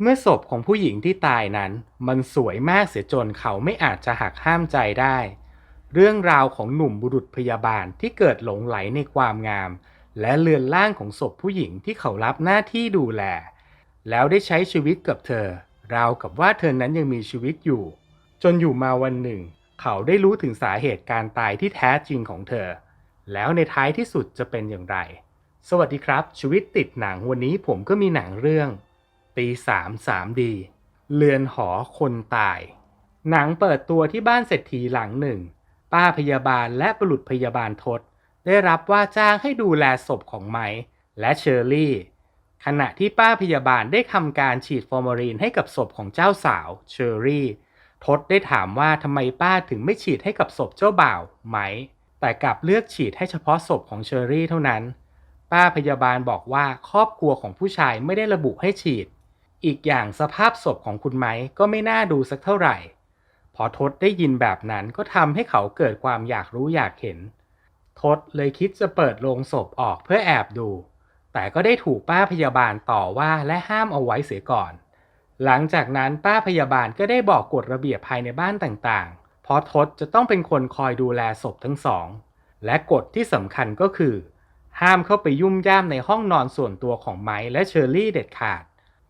เมื่อศพของผู้หญิงที่ตายนั้น มันสวยมากเสียจนเขาไม่อาจจะหักห้ามใจได้ เรื่องราวของหนุ่มบุรุษพยาบาลที่เกิดหลงไหลในความงาม และเลือนล่างของศพผู้หญิงที่เขารับหน้าที่ดูแล แล้วได้ใช้ชีวิตกับเธอ ราวกับว่าเธอนั้นยังมีชีวิตอยู่ จนอยู่มาวันหนึ่ง เขาได้รู้ถึงสาเหตุการตายที่แท้จริงของเธอ แล้วในท้ายที่สุดจะเป็นอย่างไร สวัสดีครับชีวิตติดหนังวันนี้ผมก็มีหนังเรื่อง ตีสามสามดีเรือนหอคนตาย หนังเปิดตัวที่บ้านเศรษฐีหลังหนึ่ง ป้าพยาบาลและบุรุษพยาบาลทศ ได้รับว่าจ้างให้ดูแลศพของไม้และเชอร์รี่ ขณะที่ป้าพยาบาลได้ทำการฉีดฟอร์มาลีนให้กับศพของเจ้าสาวเชอร์รี่ ทศได้ถามว่าทำไมป้าถึงไม่ฉีดให้กับศพเจ้าบ่าวไหม แต่กลับเลือกฉีดให้เฉพาะศพของเชอร์รี่เท่านั้น ป้าพยาบาลบอกว่าครอบครัวของผู้ชายไม่ได้ระบุให้ฉีด อีกอย่างสภาพศพของคุณไม้ก็ไม่น่าดูสักเท่าไหร่ พอทศได้ยินแบบนั้นก็ทำให้เขาเกิดความอยากรู้อยากเห็น ทศเลยคิดจะเปิดโลงศพออกเพื่อแอบดู แต่ก็ได้ถูกป้าพยาบาลต่อว่าและห้ามเอาไว้เสียก่อน หลังจากนั้นป้าพยาบาลก็ได้บอกกฎระเบียบภายในบ้านต่างๆ เพราะทศจะต้องเป็นคนคอยดูแลศพทั้งสอง และกฎที่สำคัญก็คือ ห้ามเข้าไปยุ่มย่ามในห้องนอนส่วนตัวของไม้และเชอร์รี่เด็ดขาด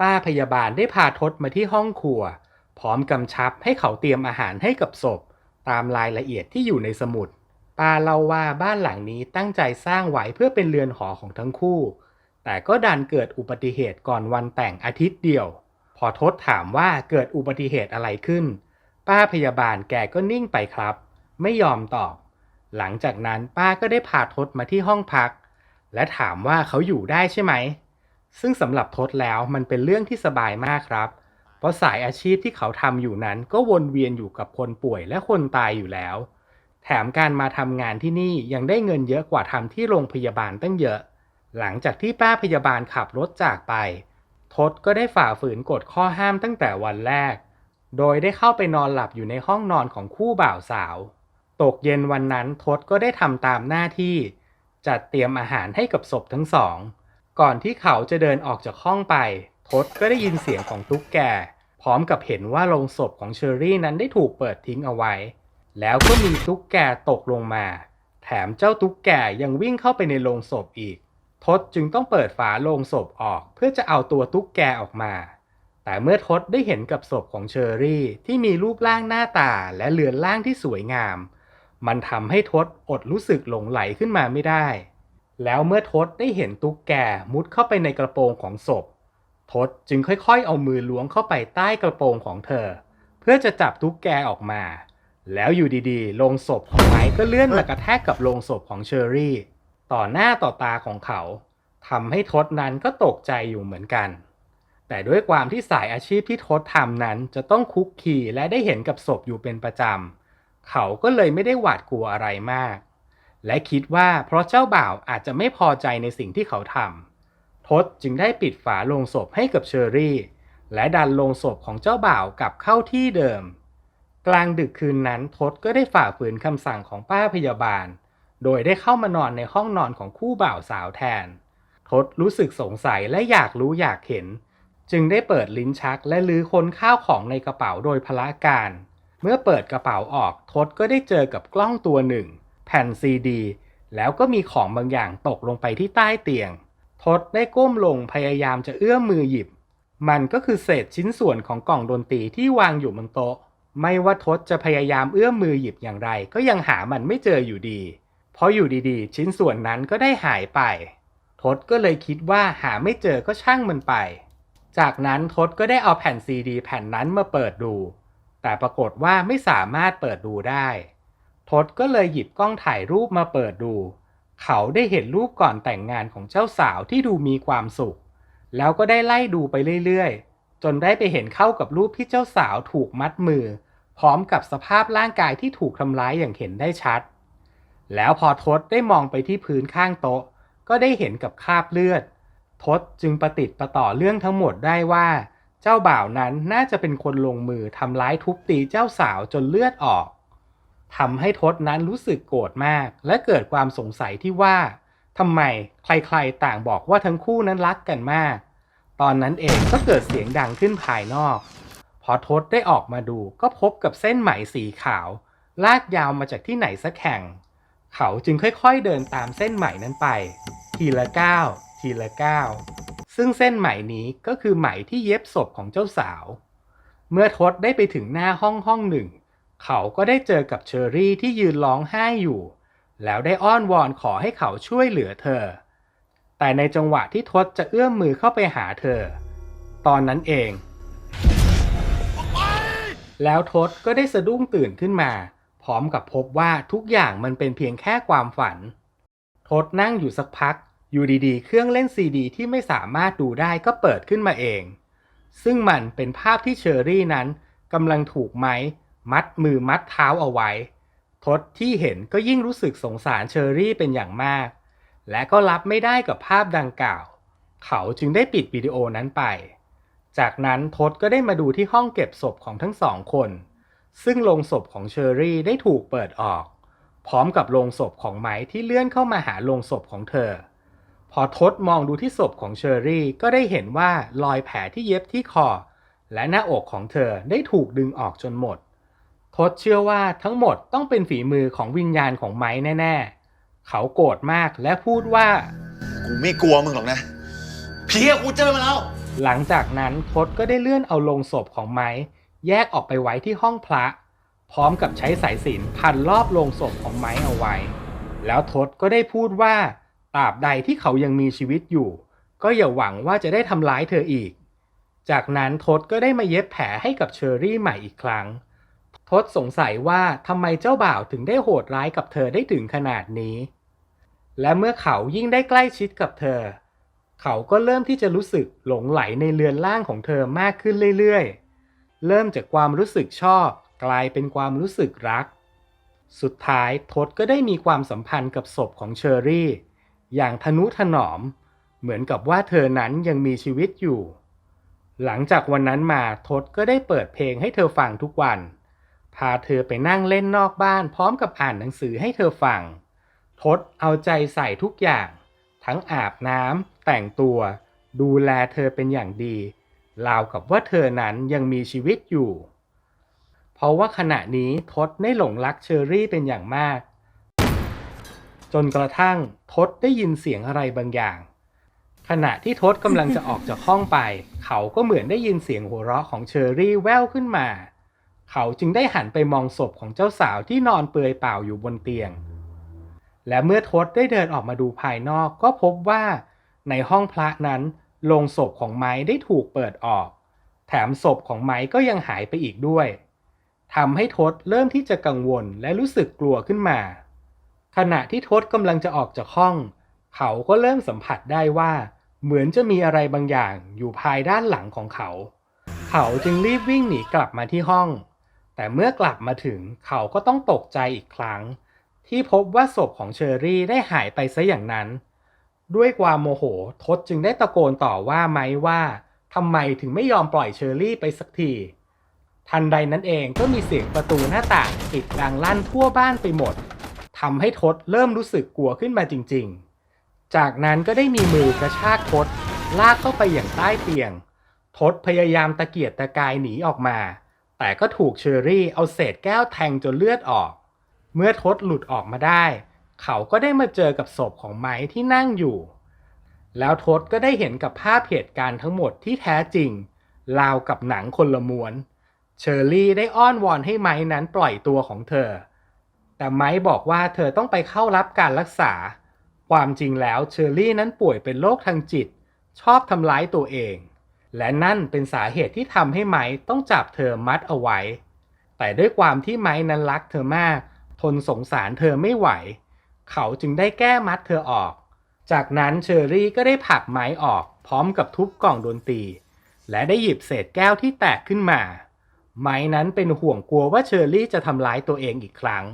ป้าพยาบาลได้พาทศมาที่ห้องครัว พร้อมกำชับให้เขาเตรียมอาหารให้กับศพ ตามรายละเอียดที่อยู่ในสมุด ป้าเล่าว่าบ้านหลังนี้ตั้งใจสร้างไว้เพื่อเป็นเรือนหอของทั้งคู่ แต่ก็ดันเกิดอุบัติเหตุก่อนวันแต่งอาทิตย์เดียว พอทศถามว่าเกิดอุบัติเหตุอะไรขึ้น ป้าพยาบาลแกก็นิ่งไปครับ ไม่ยอมตอบ หลังจากนั้นป้าก็ได้พาทศมาที่ห้องพัก และถามว่าเขาอยู่ได้ใช่ไหม ซึ่งสำหรับทศแล้วมันเป็นเรื่องที่สบายมากครับ เพราะสายอาชีพที่เขาทำอยู่นั้นก็วนเวียนอยู่กับคนป่วยและคนตายอยู่แล้ว แถมการมาทำงานที่นี่ยังได้เงินเยอะกว่าทำที่โรงพยาบาลตั้งเยอะ หลังจากที่ป้าพยาบาลขับรถจากไป ทศก็ได้ฝ่าฝืนกฎข้อห้ามตั้งแต่วันแรก โดยได้เข้าไปนอนหลับอยู่ในห้องนอนของคู่บ่าวสาว ตกเย็นวันนั้นทศก็ได้ทำตามหน้าที่ จัดเตรียมอาหารให้กับศพทั้งสอง ก่อนที่เขาจะเดินออกจากห้องไป ทศก็ได้ยินเสียงของตุ๊กแก พร้อมกับเห็นว่าโลงศพของเชอรี่นั้นได้ถูกเปิดทิ้งเอาไว้ แล้วก็มีตุ๊กแกตกลงมา แถมเจ้าตุ๊กแกยังวิ่งเข้าไปในโลงศพอีก ทศจึงต้องเปิดฝาโลงศพออกเพื่อจะเอาตัวตุ๊กแกออกมา แต่เมื่อทศได้เห็นกับศพของเชอรี่ที่มีรูปร่างหน้าตาและเลือนร่างที่สวยงาม มันทำให้ทศอดรู้สึกหลงไหลขึ้นมาไม่ได้ แล้วเมื่อทศได้เห็นตุ๊กแกมุดเข้าไปในกระโปรงของศพ ทศจึงค่อยๆ เอามือล้วงเข้าไปใต้กระโปรงของเธอ เพื่อจะจับตุ๊กแกออกมา แล้วอยู่ดีๆโลงศพของไม้ก็เลื่อนมากระแทกกับโลงศพของเชอรี่ ต่อหน้าต่อตาของเขาทำให้ทศนั้นก็ตกใจอยู่เหมือนกัน แต่ด้วยความที่สายอาชีพที่ทศทำนั้นจะต้องคุกคีและได้เห็นกับศพอยู่เป็นประจำ เขาก็เลยไม่ได้หวาดกลัวอะไรมาก และคิดว่าเพราะเจ้าบ่าวอาจจะไม่พอใจในสิ่งที่เขาทำทศจึงได้ปิดฝาโลงศพให้กับเชอรี่ และดันโลงศพของเจ้าบ่าวกลับเข้าที่เดิม กลางดึกคืนนั้นทศก็ได้ฝ่าฝืนคำสั่งของป้าพยาบาล โดยได้เข้ามานอนในห้องนอนของคู่บ่าวสาวแทน ทศรู้สึกสงสัยและอยากรู้อยากเห็น จึงได้เปิดลิ้นชักและลื้อค้นข้าวของในกระเป๋าโดยพละการ เมื่อเปิดกระเป๋าออกทศก็ได้เจอกับกล้องตัวหนึ่ง แผ่นซีดี แล้วก็มีของบางอย่างตกลงไปที่ใต้เตียง ทศได้ก้มลงพยายามจะเอื้อมมือหยิบ มันก็คือเศษชิ้นส่วนของกล่องดนตรีที่วางอยู่บนโต๊ะ ไม่ว่าทศจะพยายามเอื้อมมือหยิบอย่างไร ก็ยังหามันไม่เจออยู่ดี เพราะอยู่ดีๆ ชิ้นส่วนนั้นก็ได้หายไป ทศก็เลยคิดว่าหาไม่เจอก็ช่างมันไป จากนั้นทศก็ได้เอาแผ่นซีดี แผ่นนั้นมาเปิดดู แต่ปรากฏว่าไม่สามารถเปิดดูได้ ทศก็เลยหยิบกล้องถ่ายรูปมาเปิดดู เขาได้เห็นรูปก่อนแต่งงานของเจ้าสาวที่ดูมีความสุข แล้วก็ได้ไล่ดูไปเรื่อยๆ จนได้ไปเห็นเข้ากับรูปที่เจ้าสาวถูกมัดมือ พร้อมกับสภาพร่างกายที่ถูกทำร้ายอย่างเห็นได้ชัด แล้วพอทศได้มองไปที่พื้นข้างโต๊ะ ก็ได้เห็นกับคราบเลือด ทศจึงประติดประต่อเรื่องทั้งหมดได้ว่า เจ้าบ่าวนั้นน่าจะเป็นคนลงมือทำร้ายทุบตีเจ้าสาวจนเลือดออก ทำให้ทศนั้นรู้สึกโกรธมาก และเกิดความสงสัยที่ว่าทำไมใครๆต่างบอกว่าทั้งคู่นั้นรักกันมาก ตอนนั้นเองก็เกิดเสียงดังขึ้นภายนอก พอทศได้ออกมาดูก็พบกับเส้นไหมสีขาว ลากยาวมาจากที่ไหนสักแห่ง เขาจึงค่อยๆเดินตามเส้นไหมนั้นไป ทีละก้าวทีละก้าวซึ่งเส้นไหมนี้ก็คือไหมที่เย็บศพของเจ้าสาว เมื่อทศได้ไปถึงหน้าห้องห้องหนึ่ง เขาก็ได้เจอกับเชอรี่ที่ยืนร้องไห้อยู่ แล้วได้อ้อนวอนขอให้เขาช่วยเหลือเธอ แต่ในจังหวะที่ทศจะเอื้อมมือเข้าไปหาเธอ ตอนนั้นเอง แล้วทศก็ได้สะดุ้งตื่นขึ้นมา พร้อมกับพบว่าทุกอย่างมันเป็นเพียงแค่ความฝัน ทศนั่งอยู่สักพัก อยู่ดีๆ เครื่องเล่นซีดีที่ไม่สามารถดูได้ก็เปิดขึ้นมาเอง ซึ่งมันเป็นภาพที่เชอรี่นั้นกำลังถูกไม้ มัดมือมัดเท้าเอาไว้ ทศที่เห็นก็ยิ่งรู้สึกสงสารเชอรี่เป็นอย่างมาก และก็รับไม่ได้กับภาพดังกล่าว เขาจึงได้ปิดวิดีโอนั้นไป จากนั้นทศก็ได้มาดูที่ห้องเก็บศพของทั้งสองคน ซึ่งโลงศพของเชอรี่ได้ถูกเปิดออก พร้อมกับโลงศพของไม้ที่เลื่อนเข้ามาหาโลงศพของเธอ พอทศมองดูที่ศพของเชอรี่ก็ได้เห็นว่ารอยแผลที่เย็บที่คอและหน้าอกของเธอได้ถูกดึงออกจนหมด ทศเชื่อว่าทั้งหมดต้องเป็นฝีมือของวิญญาณของไม้แน่ๆ เขาโกรธมากและพูดว่า กูไม่กลัวมึงหรอกนะเพียกูเจอมาแล้ว หลังจากนั้นทศก็ได้เลื่อนเอาโลงศพของไม้แยกออกไปไว้ที่ห้องพระ พร้อมกับใช้สายสิญจนพันรอบโลงศพของไม้เอาไว้ แล้วทศก็ได้พูดว่าตราบใดที่เขายังมีชีวิตอยู่ ก็อย่าหวังว่าจะได้ทำร้ายเธออีก จากนั้นทศก็ได้มาเย็บแผลให้กับเชอรี่ใหม่อีกครั้ง ทศสงสัยว่าทำไมเจ้าบ่าวถึงได้โหดร้ายกับเธอได้ถึงขนาดนี้ และเมื่อเขายิ่งได้ใกล้ชิดกับเธอ เขาก็เริ่มที่จะรู้สึกหลงไหลในเรือนร่างของเธอมากขึ้นเรื่อยๆ เริ่มจากความรู้สึกชอบ กลายเป็นความรู้สึกรัก สุดท้ายทศก็ได้มีความสัมพันธ์กับศพของเชอรี่ อย่างทนุถนอม เหมือนกับว่าเธอนั้นยังมีชีวิตอยู่ หลังจากวันนั้นมาทศก็ได้เปิดเพลงให้เธอฟังทุกวัน พาเธอไปนั่งเล่นนอกบ้านพร้อมกับอ่านหนังสือให้เธอฟังทศเอาใจใส่ทุกอย่าง ทั้งอาบน้ำแต่งตัว ดูแลเธอเป็นอย่างดีราวกับว่าเธอนั้นยังมีชีวิตอยู่ เพราะว่าขณะนี้ทศได้หลงรักเชอรี่เป็นอย่างมาก จนกระทั่งทศได้ยินเสียงอะไรบางอย่าง ขณะที่ทศกำลังจะออกจากห้องไป เขาก็เหมือนได้ยินเสียงหัวเราะของเชอรี่แว่วขึ้นมา เขาจึงได้หันไปมองศพของเจ้าสาวที่นอนเปลือยเปล่าอยู่บนเตียง และเมื่อทศได้เดินออกมาดูภายนอกก็พบว่า ในห้องพระนั้นโลงศพของไม้ได้ถูกเปิดออก แถมศพของไม้ก็ยังหายไปอีกด้วยทำให้ทศเริ่มที่จะกังวลและรู้สึกกลัวขึ้นมา ขณะที่ทศกำลังจะออกจากห้อง เขาก็เริ่มสัมผัสได้ว่า เหมือนจะมีอะไรบางอย่างอยู่ภายด้านหลังของเขา เขาจึงรีบวิ่งหนีกลับมาที่ห้อง แต่เมื่อกลับมาถึงเขาก็ต้องตกใจอีกครั้ง ที่พบว่าศพของเชอรี่ได้หายไปซะอย่างนั้น ด้วยความโมโหทศจึงได้ตะโกนต่อว่าไม้ว่าทำไมถึงไม่ยอมปล่อยเชอรี่ไปสักที ทันใดนั้นเองก็มีเสียงประตูหน้าต่างปิดดังลั่นทั่วบ้านไปหมดทำให้ทศเริ่มรู้สึกกลัวขึ้นมาจริง ๆ จากนั้นก็ได้มีมือกระชากทศลากเข้าไปอย่างใต้เตียง ทศพยายามตะเกียกตะกายหนีออกมา แต่ก็ถูกเชอรี่เอาเศษแก้วแทงจนเลือดออก เมื่อทศหลุดออกมาได้ เขาก็ได้มาเจอกับศพของไม้ที่นั่งอยู่ แล้วทศก็ได้เห็นกับภาพเหตุการณ์ทั้งหมดที่แท้จริงราวกับหนังคนละม้วน เชอรี่ได้อ้อนวอนให้ไม้นั้นปล่อยตัวของเธอ แต่ไม้บอกว่าเธอต้องไปเข้ารับการรักษา ความจริงแล้วเชอรี่นั้นป่วยเป็นโรคทางจิต ชอบทำร้ายตัวเอง และนั่นเป็นสาเหตุที่ทำให้ไม้ต้องจับเธอมัดเอาไว้ แต่ด้วยความที่ไม้นั้นรักเธอมาก ทนสงสารเธอไม่ไหว เขาจึงได้แก้มัดเธอออก จากนั้นเชอรี่ก็ได้ผลักไม้ออกพร้อมกับทุบกล่องดนตรี และได้หยิบเศษแก้วที่แตกขึ้นมา ไม้นั้นเป็นห่วงกลัวว่าเชอรี่จะทำร้ายตัวเองอีกครั้ง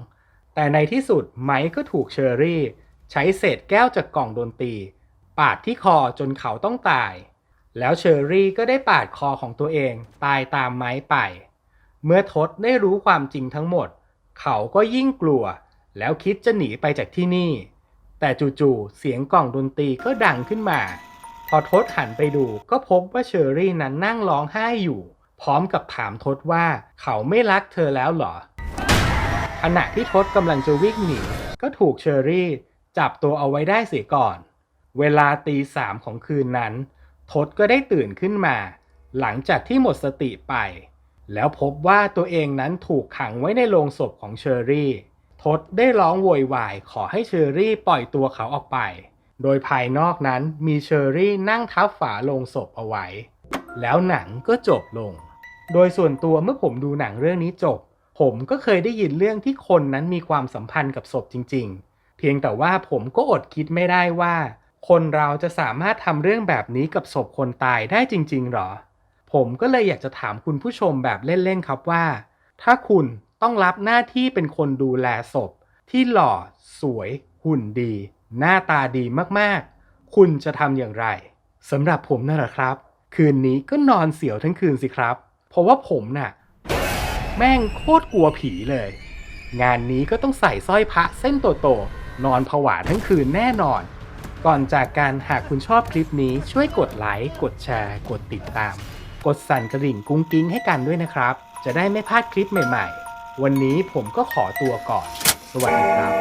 แต่ในที่สุดไม้ก็ถูกเชอรี่ ใช้เศษแก้วจากกล่องดนตรี ปาดที่คอจนเขาต้องตาย แล้วเชอรี่ก็ได้ปาดคอของตัวเองตายตามไม้ไป เมื่อทศได้รู้ความจริงทั้งหมด เขาก็ยิ่งกลัว แล้วคิดจะหนีไปจากที่นี่ แต่จู่ๆเสียงกล่องดนตรีก็ดังขึ้นมา พอทศหันไปดูก็พบว่าเชอรี่นั้นนั่งร้องไห้อยู่ พร้อมกับถามทศว่าเขาไม่รักเธอแล้วเหรอขณะที่ทศกำลังจะวิ่งหนีก็ถูกเชอรี่ จับตัวเอาไว้ได้เสียก่อน เวลาตีสามของคืนนั้น ทศก็ได้ตื่นขึ้นมา หลังจากที่หมดสติไป แล้วพบว่าตัวเองนั้นถูกขังไว้ในโลงศพของเชอรี่ ทศได้ร้องโวยวายขอให้เชอรี่ปล่อยตัวเขาออกไป โดยภายนอกนั้นมีเชอรี่นั่งทับฝาโลงศพเอาไว้ แล้วหนังก็จบลง โดยส่วนตัวเมื่อผมดูหนังเรื่องนี้จบ ผมก็เคยได้ยินเรื่องที่คนนั้นมีความสัมพันธ์กับศพจริง ๆ เพียงแต่ว่าผมก็อดคิดไม่ได้ว่า คนเราจะสามารถทำเรื่องแบบนี้กับศพคนตายได้จริง ๆ หรอ ผมก็เลยอยากจะถามคุณผู้ชมแบบเล่น ๆ ครับว่า ถ้าคุณต้องรับหน้าที่เป็นคนดูแลศพ ที่หล่อ สวย หุ่นดี หน้าตาดีมากๆ คุณจะทำอย่างไรสำหรับผมนั่นแหละครับ คืนนี้ก็นอนเสียวทั้งคืนสิครับ เพราะว่าผมน่ะ แม่งโคตรกลัวผีเลย งานนี้ก็ต้องใส่สร้อยพระเส้นโตๆนอนผวาทั้งคืนแน่นอน ก่อนจากการหากคุณชอบคลิปนี้ช่วยกดไลค์กดแชร์ กดติดตาม กดสั่นกระดิ่งกุ้งกิ้งให้กันด้วยนะครับ จะได้ไม่พลาดคลิปใหม่ๆ วันนี้ผมก็ขอตัวก่อน สวัสดีครับ